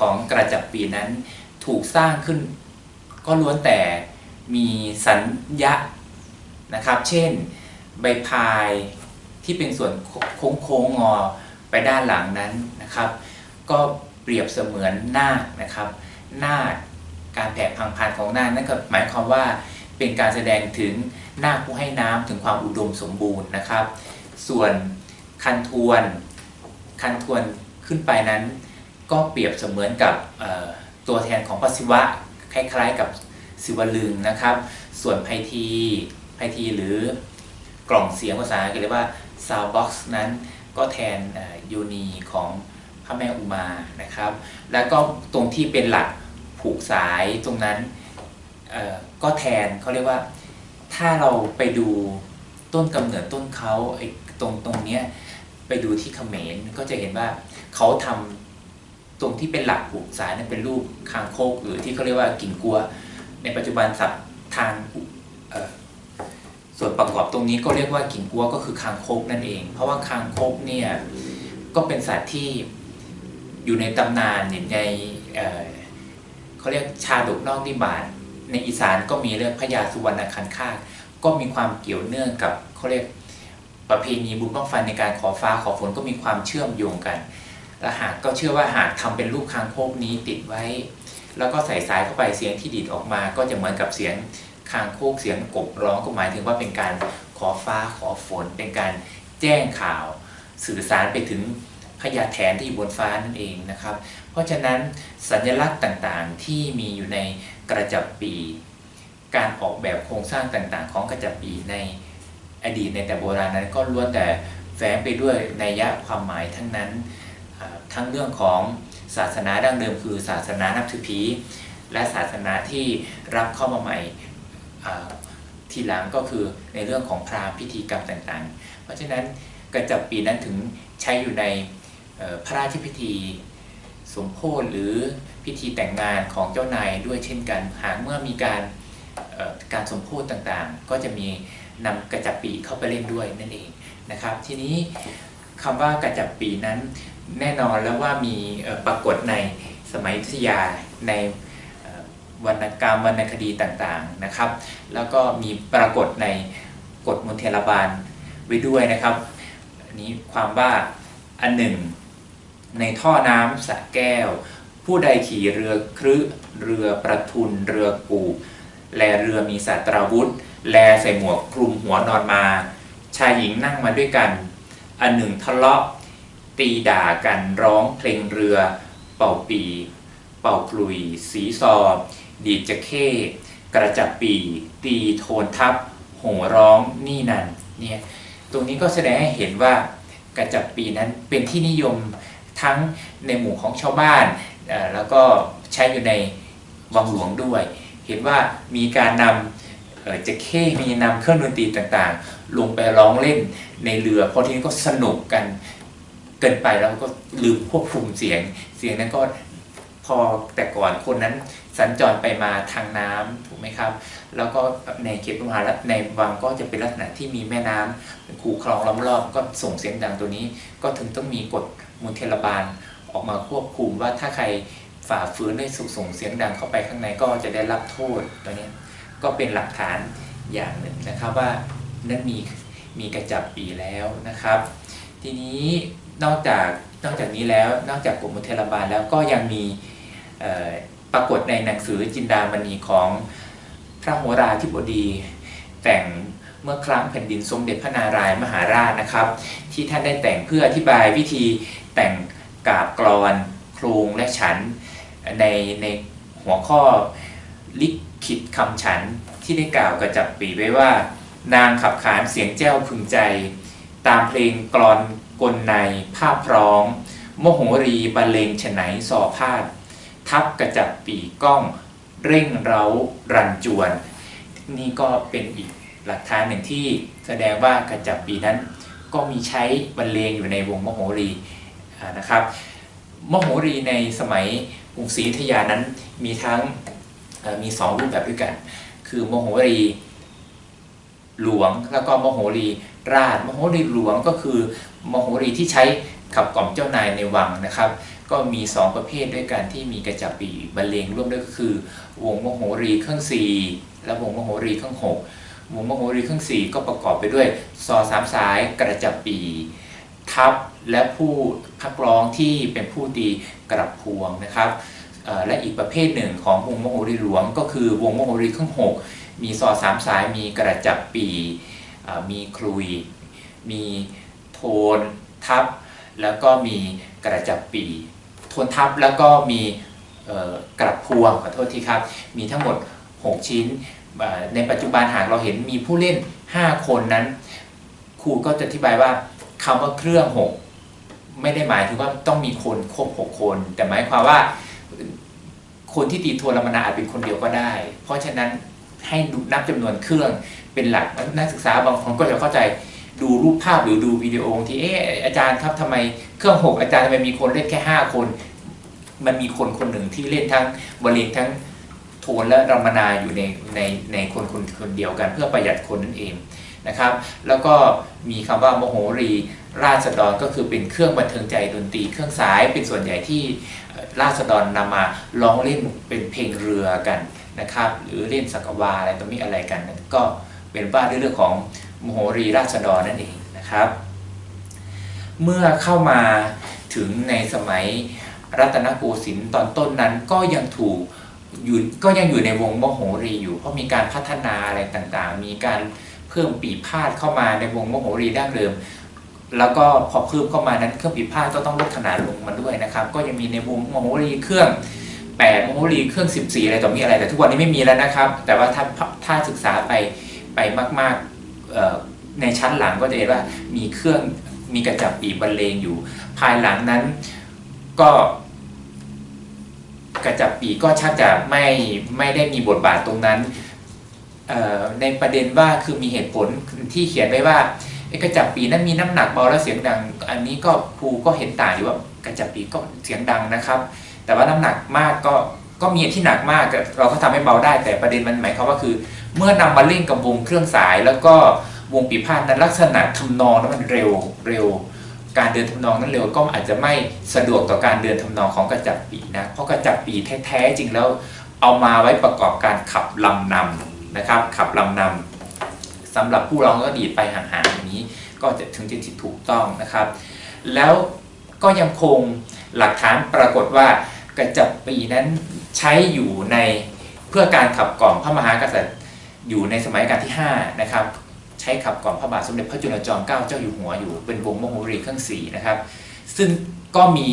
ของกระจับปีนั้นถูกสร้างขึ้น ก็ล้วนแต่มีสัญญะนะครับ เช่นใบพายที่เป็นส่วนโค้งโค้งงอไปด้านหลังนั้นนะครับ ก็เปรียบเสมือนนาคนะครับ นาคการแผ่พังพานของนาคนั่นก็หมายความว่าเป็นการแสดงถึงนาคผู้ให้น้ำถึงความอุดมสมบูรณ์นะครับ ส่วนคันทวน คันทวนขึ้นไปนั้น ก็เปรียบเสมือนกับตัวแทนของพระศิวะคล้ายๆกับศิวลึงนะครับ ส่วนไพทีไพทีหรือกล่องเสียงภาษาอังกฤษเรียกว่า sound box นั้นก็แทนยูนีของพระแม่อุมานะครับ แล้วก็ตรงที่เป็นหลักผูกสายตรงนั้นก็แทนเขาเรียกว่าถ้าเราไปดูต้นกำเนิดต้นเขาไอ้ตรงตรงเนี้ยไปดูที่เขมรก็จะเห็นว่าเขาทำ ตรงที่เป็นหลักผูกสายนั้นเป็นรูปคางโคกหรือที่เขาเรียกว่ากิ่งกัว ในปัจจุบันศัพท์ทางส่วนประกอบตรงนี้ก็เรียกว่ากิ่งกัวก็คือคางคกนั่นเอง เพราะว่าคางคกเนี่ยก็เป็นสัตว์ที่อยู่ในตำนานในเอ่อเขาเรียกชาดกนอกนิบาตในอีสานก็มีเรื่องพญาสุวรรณคันคากก็มีความเกี่ยวเนื่องกับเขาเรียกประเพณีบุญบั้งไฟในการขอฟ้าขอฝนก็มีความเชื่อมโยงกัน และหากก็เชื่อว่าหากทำเป็นรูปคางคกนี้ติดไว้ แล้วก็ใส่สายเข้าไปเสียงที่ดีดออกมา ก็จะเหมือนกับเสียงคางโคกเสียงกบร้องก็หมายถึงว่าเป็นการขอฟ้าขอฝน เป็นการแจ้งข่าว สื่อสารไปถึงพญาแถนที่อยู่บนฟ้านั่นเองนะครับ เพราะฉะนั้นสัญลักษณ์ต่างๆที่มีอยู่ในกระจับปี การออกแบบโครงสร้างต่างๆ ของกระจับปีในอดีตในแต่โบราณนั้นก็ล้วนแต่แฝงไปด้วยนัยยะความหมายทั้งนั้น ทั้งเรื่องของศาสนาดั้งเดิมคือศาสนานับถือผีและศาสนาที่รับเข้ามาใหม่ทีหลังก็คือในเรื่องของพราหมณ์พิธีกรรมต่างๆ เพราะฉะนั้นกระจับปีนั้นถึงใช้อยู่ในพระราชพิธีสมโพธิหรือพิธีแต่งงานของเจ้านายด้วยเช่นกัน หากเมื่อมีการการสมโพธิต่างๆ ก็จะมีนำกระจับปีเข้าไปเล่นด้วยนั่นเองนะครับ ทีนี้คำว่ากระจับปีนั้น แน่นอนแล้วว่ามีปรากฏในสมัยอยุธยาในวรรณกรรมวรรณคดีต่างๆนะครับ แล้วก็มีปรากฏในกฎมนเทลบาลไว้ด้วยนะครับอันนี้ความว่าอันหนึ่ง ในท่อน้ำสะแก้ว ผู้ใดขี่เรือครึเรือประทุนเรือกูกแลเรือมีสัตราวุธ แลใส่หมวกคลุมหัวนอนมา ชายหญิงนั่งมาด้วยกัน อันหนึ่งทะเลาะ ตีด่ากันร้องเพลงเรือ เป่าปี เป่าคลุย สีซอ ดีดจะเข้กระจับปี ตีโทนทับโห่ร้องนี่นั่นเนี่ยตรงนี้ก็แสดงให้เห็นว่ากระจับปีนั้นเป็นที่นิยมทั้งในหมู่ของชาวบ้านแล้วก็ใช้อยู่ในวังหลวงด้วย เห็นว่ามีการนำจะเข้มีนำเครื่องดนตรีต่างๆ ลงไปร้องเล่นในเรือ เพราะที่นี้ก็สนุกกัน เกินไปแล้วก็ลืมควบคุมเสียง เสียงนั้นก็พอแต่ก่อนคนนั้นสัญจรไปมาทางน้ำถูกไหมครับ แล้วก็ในเขตพระมหารัในวังก็จะเป็นลักษณะที่มีแม่น้ำเป็นคูคลองล้อมรอบก็ส่งเสียงดังตัวนี้ ก็ถึงต้องมีกฎมูลเทลบาลออกมาควบคุมว่าถ้าใครฝ่าฝืนได้สุส่งเสียงดังเข้าไปข้างในก็จะได้รับโทษตัวนี้ก็เป็นหลักฐานอย่างหนึ่งนะครับว่านั้นมีมีกระจับปีแล้วนะครับ ทีนี้ นอกจากนอกจากนี้แล้วนอกจากกฎมเทลบาลแล้วก็ยังมีปรากฏในหนังสือจินดามณีของพระโหราธิบดี แต่งเมื่อครั้งแผ่นดินสมเด็จพระนารายณ์มหาราชนะครับ ที่ท่านได้แต่งเพื่ออธิบายวิธีแต่งกาบกรอนโครงและฉันในในหัวข้อลิขิตคำฉันที่ได้กล่าวกระจับปีไว้ว่า นางขับขานเสียงแจ้วพึงใจ ตามเพลงกรอน กลในภาพพร้อง โมโหรีบรรเลงฉไนสอพาด ทับกระจับปีก้อง เร่งเร้ารันจวน นี่ก็เป็นอีกหลักฐานหนึ่งที่แสดงว่ากระจับปีนั้น ก็มีใช้บรรเลงอยู่ในวงมโหรีนะครับมโหรีในสมัยกรุงศรีอยุธยานั้นมีทั้งมีสองรูปแบบด้วยกัน คือมโหรีหลวงแล้วก็มโหรีราชมโหรีหลวงก็คือ มโหรีที่ใช้ขับกล่อมเจ้านายในวังนะครับ ก็มี 2 ประเภทด้วยกันที่มีกระจับปีบรรเลงร่วมด้วยก็คือ วงมโหรีเครื่องสี่และวงมโหรีเครื่องหกวงมโหรีเครื่องสี่ก็ประกอบไปด้วยซอสามสายกระจับปีทัพและผู้พักร้องที่เป็นผู้ตีกระพวงนะครับและอีกประเภทหนึ่งของวงมโหรีหลวง ก็คือวงมโหรีเครื่องหกมีซอสามสายมีกระจับปีมีคลุยมี โทนทับ แล้วก็มีกระจับปี โทนทับแล้วก็มีกระพวงขอโทษทีครับ มีทั้งหมด 6 ชิ้น ในปัจจุบันหากเราเห็นมีผู้เล่น 5 คนนั้น ครูก็จะอธิบายว่าคำว่าเครื่อง 6 ไม่ได้หมายถึงว่าต้องมีคนครบ 6 คน แต่หมายความว่าคนที่ตีโทรมนาอาจเป็นคนเดียวก็ได้ เพราะฉะนั้นให้นับจำนวนเครื่องเป็นหลักนักศึกษาบางคนก็จะเข้าใจ ดูรูปภาพหรือดูวิดีโอที่เอออาจารย์ครับทำไมเครื่องหกอาจารย์ทำไมมีคนเล่นแค่ 5 คน มันมีคนคนหนึ่งที่เล่นทั้งบรเลงทั้งโทนและรำมนาอยู่ในในในคนคนคนเดียวกัน เพื่อประหยัดคนนั่นเองนะครับ แล้วก็มีคำว่ามโหรีราษฎรก็คือเป็นเครื่องบันเทิงใจดนตรี เครื่องสายเป็นส่วนใหญ่ที่ราษฎรนำมาร้องเล่นเป็นเพลงเรือกันนะครับ หรือเล่นสักวาอะไรตรงนี้อะไรกัน ก็เป็นว่าเรื่องของ มโหรีราษฎรนั่นเองนะครับ เมื่อเข้ามาถึงในสมัยรัตนโกสินทร์ตอนต้นนั้นก็ยังถูกอยู่ก็ยังอยู่ในวงมโหรีอยู่ เพราะมีการพัฒนาอะไรต่างๆ มีการเพิ่มปีพาดเข้ามาในวงมโหรีดั้งเดิม แล้วก็พอเพิ่มเข้ามานั้นเครื่องปีพาดก็ต้องลดขนาดลงมาด้วยนะครับ ก็ยังมีในวงมโหรีเครื่อง8มโหรีเครื่อง 14 อะไรต่อมีอะไรแต่ทุกวันนี้ไม่มีแล้วนะครับ แต่ว่าถ้าถ้าศึกษาไปไปมาก ๆ ในชั้นหลังก็จะเห็นว่ามีเครื่องมีกระจับปีบรรเลงอยู่ ภายหลังนั้นก็กระจับปีก็ชักจะไม่ไม่ได้มีบทบาทตรงนั้น ในประเด็นว่าคือมีเหตุผลที่เขียนไว้ว่ากระจับปีนั้นมีน้ำหนักเบาและเสียงดัง อันนี้ก็ครูก็เห็นต่างอยู่ว่ากระจับปีก็เสียงดังนะครับ แต่ว่าน้ำหนักมากก็ก็มีที่หนักมากเราก็ทำให้เบาได้ แต่ประเด็นมันหมายความว่าคือ เมื่อนำมาเล่นกับวงเครื่องสาย แล้วก็วงปีพาดนั้นลักษณะทำนองนั้นมันเร็วเร็ว การเดินทำนองนั้นเร็วก็อาจจะไม่สะดวกต่อการเดินทำนองของกระจับปีนะเพราะกระจับปีแท้ๆจริงแล้ว เอามาไว้ประกอบการขับลำนำนะครับขับลำนำสำหรับผู้ร้องก็ดีไปห่างๆอย่างนี้ก็จะถึงจะถูกต้องนะครับ แล้วก็ยังคงหลักฐานปรากฏว่ากระจับปีนั้นใช้อยู่ในเพื่อการขับกล่อมพระมหากษัตริย์ อยู่ในสมัยกาลที่5นะครับใช้ขับกล่อมพระบาทสมเด็จพระจุลจอมเกล้าเจ้าอยู่หัวอยู่เป็นวงมโหรีเครื่องสี่นะครับ ซึ่งก็มี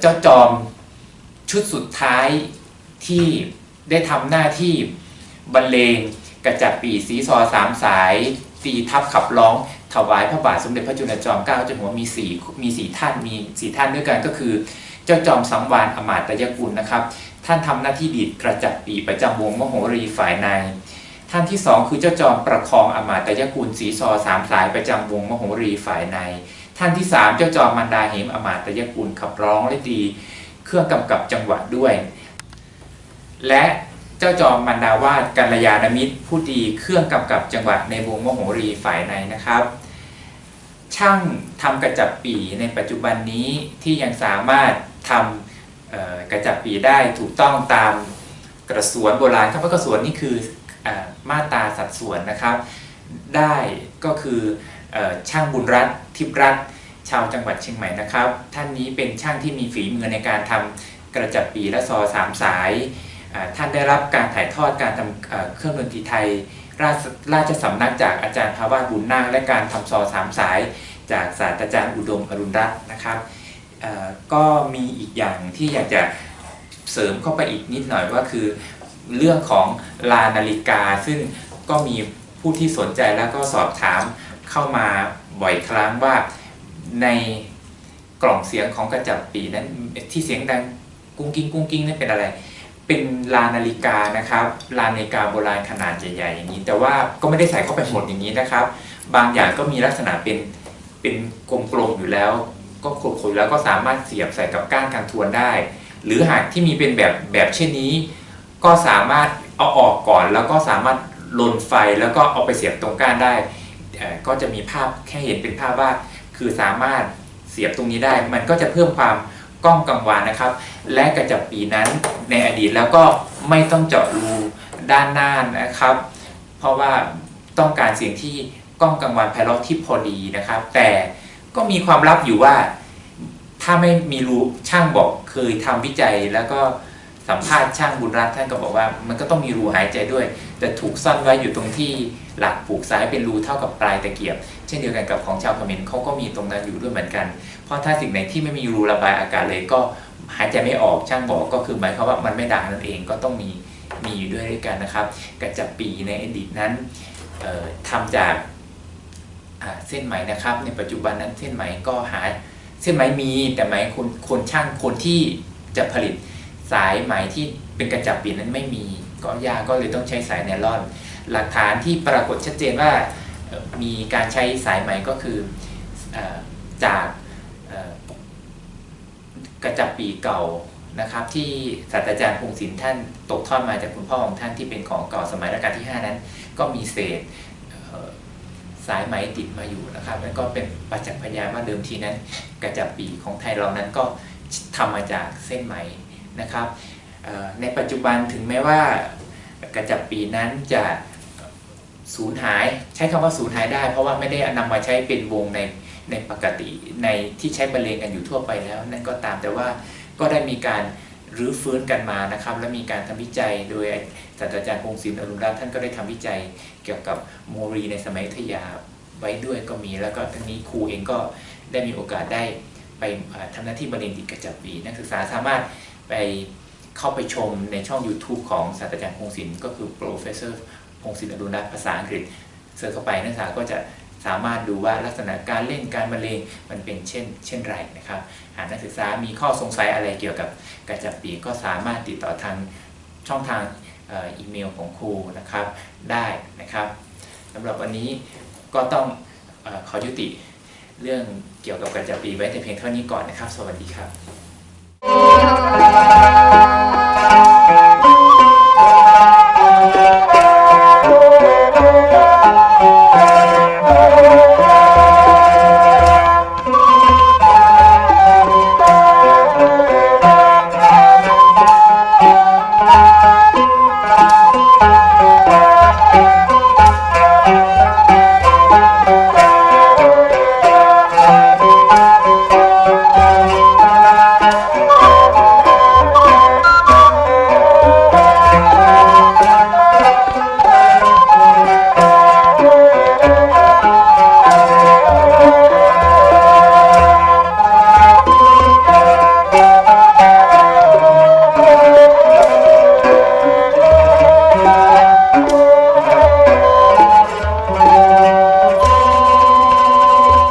เจ้าจอมชุดสุดท้ายที่ได้ทำหน้าที่บรรเลงกระจับปีสีซอสามสายตีทับขับร้องถวายพระบาทสมเด็จพระจุลจอมเกล้าเจ้าอยู่หัวมีสี่มีสี่ท่านมีสี่ท่านด้วยกันก็คือ เจ้าจอมสังวานอมาตยกุลนะครับ ท่านทำหน้าที่ดีดกระจับปีประจำวงมโหรีฝ่ายใน ท่านที่สองคือเจ้าจอมประคองอมาตยกุลสีซอสามสายประจำวงมโหรีฝ่ายใน ท่านที่สามเจ้าจอมมันดาเหมอมาตยกุลขับร้องและดี เครื่องกำกับจังหวะด้วย และเจ้าจอมมันดาวาดกัลยาณมิตร ผู้ดีเครื่องกำกับจังหวะในวงมโหรีฝ่ายในนะครับ ช่างทำกระจับปีในปัจจุบันนี้ที่ยังสามารถทำกระจับปีได้ถูกต้องตามกระสวนโบราณครับว่ากระสวนนี่คือ มาตราสัดส่วนนะครับ ได้ก็คืออช่างบุญรัตทิพรัตชาวจังหวัดเชียงใหม่นะครับ ท่านนี้เป็นช่างที่มีฝีมือในการทำกระจับปีและซอสามสาย ท่านได้รับการถ่ายทอดการทำเเครื่องดนตรีไทย ราชราชสำนักจากอาจารย์ภาวาบุญนาคและการทำซอสามสาย จากศาสตราจารย์อุดมอรุณรัตน์นะครับก็มีอีกอย่างที่อยากจะเสริมเข้าไปอีกนิดหน่อยว่าคือ เรื่องของลานาฬิกา ซึ่งก็มีผู้ที่สนใจแล้วก็สอบถามเข้ามาบ่อยครั้งว่าในกล่องเสียงของกระจับปีนั้นที่เสียงดังกุ้งกิ้งกุ้งกิ้งนั่นเป็นอะไร เป็นลานาฬิกานะครับลานาฬิกาโบราณขนาดใหญ่ๆอย่างนี้ แต่ว่าก็ไม่ได้ใส่เข้าไปหมดอย่างนี้นะครับ บางอย่างก็มีลักษณะเป็นเป็นกลมๆอยู่แล้ว ก็ขดๆอยู่แล้วก็สามารถเสียบใส่กับก้านการทวนได้ หรือหากที่มีเป็นแบบแบบเช่นนี้ ก็สามารถเอาออกก่อนแล้วก็สามารถลนไฟแล้วก็เอาไปเสียบตรงก้านได้ ก็จะมีภาพแค่เห็นเป็นภาพว่า คือสามารถเสียบตรงนี้ได้ มันก็จะเพิ่มความกล้องกังวานนะครับ และกระจับปีนั้นในอดีตแล้วก็ไม่ต้องเจาะรูด้านหน้านะครับ เพราะว่าต้องการเสียงที่กล้องกังวานไพเราะที่พอดีนะครับ แต่ก็มีความลับอยู่ว่า ถ้าไม่มีรูช่างบอกเคยทำวิจัยแล้วก็ สัมภาษณ์ช่างบุญรัตน์ท่านก็บอกว่า มันก็ต้องมีรูหายใจด้วย แต่ถูกซ่อนไว้อยู่ตรงที่หลักผูกสายเป็นรูเท่ากับปลายตะเกียบ เช่นเดียวกันกับของชาวเขมรเขาก็มีตรงนั้นอยู่ด้วยเหมือนกัน เพราะถ้าสิ่งไหนที่ไม่มีรูระบายอากาศเลยก็หายใจไม่ออกช่างบอกก็คือหมายความว่ามันไม่ดังนั่นเองก็ต้องมีมีอยู่ด้วยด้วยกันนะครับกระจับปีในอดีตนั้นเอ่อทำจากเส้นไหมนะครับ ในปัจจุบันนั้นเส้นไหมก็หาเส้นไหมมีแต่ไหมคนคนช่างคนที่จะผลิต สายไหมที่เป็นกระจับปีนั้นไม่มีก็ยากก็เลยต้องใช้สายไนลอน หลักฐานที่ปรากฏชัดเจนว่ามีการใช้สายไหมก็คืออจากกระจับปีเก่านะครับ ที่ศาสตราจารย์พงศิลป์ท่านตกทอดมาจากคุณพ่อของท่านที่เป็นของเก่าสมัยรัชกาลที่ 5 นั้น ก็มีเศษสายไหมติดมาอยู่นะครับแล้วก็เป็นประจักษ์พยานว่าเดิมทีนั้น กระจับปีของไทยเรานั้นก็ทำมาจากเส้นไหม นะครับในปัจจุบันถึงแม้ว่ากระจับปีนั้นจะสูญหายใช้คำว่าสูญหายได้ เพราะว่าไม่ได้นำมาใช้เป็นวงในในปกติในที่ใช้บรรเลงกันอยู่ทั่วไปแล้ว นั่นก็ตามแต่ว่าก็ได้มีการรื้อฟื้นกันมานะครับ และมีการทำวิจัยโดยศาสตราจารย์พงศิลป์อรุณรัตน์ท่านก็ได้ทำวิจัยเกี่ยวกับโมรีในสมัยอยุธยาไว้ด้วยก็มีแล้วก็ทั้งนี้ครูเองก็ได้มีโอกาสได้ไปเอ่อทำหน้าที่บรรเลงติดกระจับปีนักศึกษาสามารถ ไปเข้าไปชมในช่อง YouTube ของศาสตราจารย์พงศิลป์ก็คือ professor พงศิลป์อดุลรัตน์ภาษาอังกฤษเสิร์ชเข้าไปนักศึกษาก็จะสามารถดูว่าลักษณะการเล่นการบรรเลงมันเป็นเช่น เช่นไรนะครับ หากนักศึกษามีข้อสงสัยอะไรเกี่ยวกับกระจับปีก็สามารถติดต่อทางช่องทางอีเมลของครูนะครับได้นะครับสำหรับวันนี้ก็ต้องออขอยุติเรื่องเกี่ยวกับกระจับปีไว้แต่เพียงเท่านี้ก่อนนะครับ สวัสดีครับ Thank you.